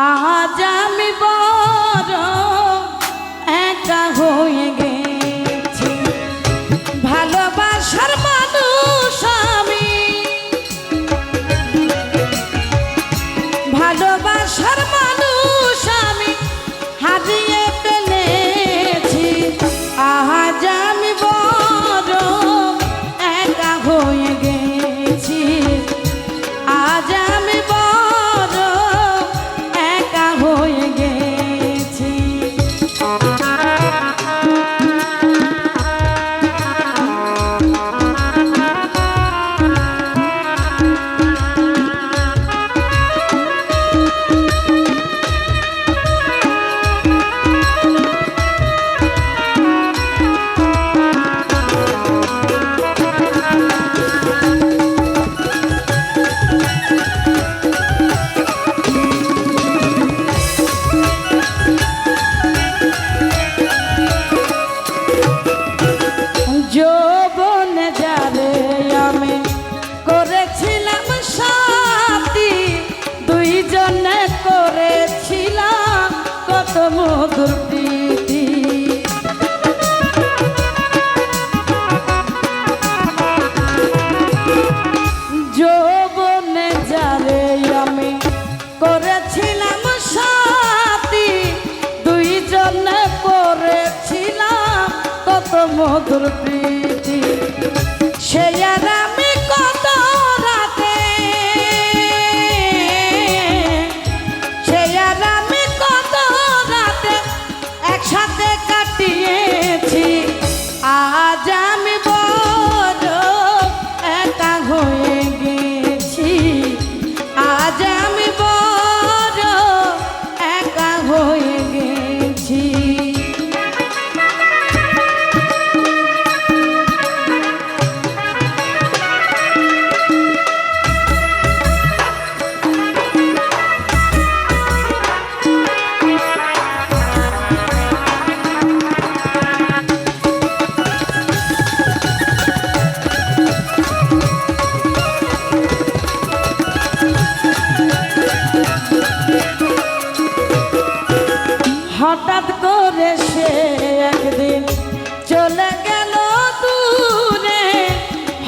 আজ আমি অদর প্রিয়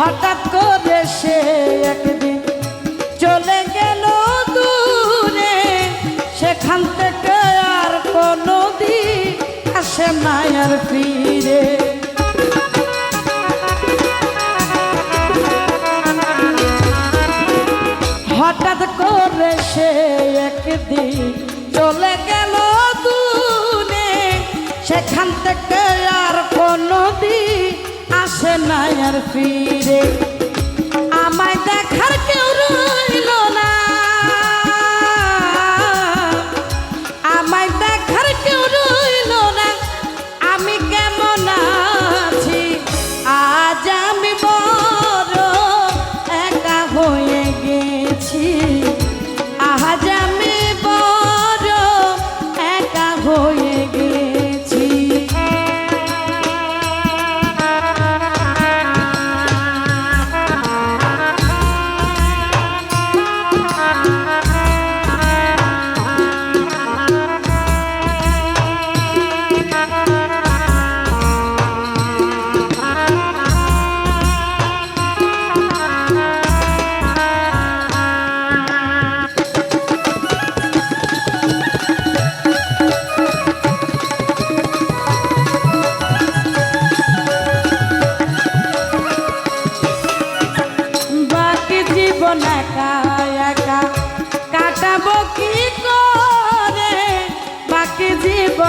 হঠাৎ করে সে একদিন চলে গেল দূরে। সেখান থেকে আর কোনো দিন আসে না আর ফিরে। feeding.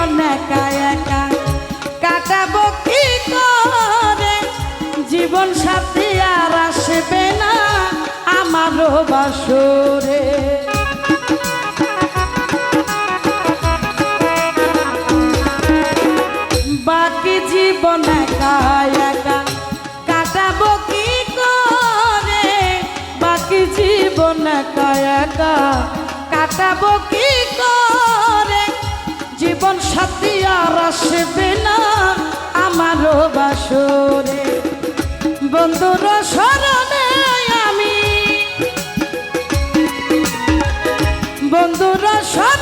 জীবন একা একা। কাটাবো কি করে? জীবন সাথী আর আসবে না আমারও বাসরে। বাকি জীবন একা একা। কাটাবো কি করে? বাকি জীবন একা একা। কাটাবো কি করে সাথী আসবে না আমারও বাসরে। বন্ধুর স্মরণে আমি। বন্ধুর স্মরণ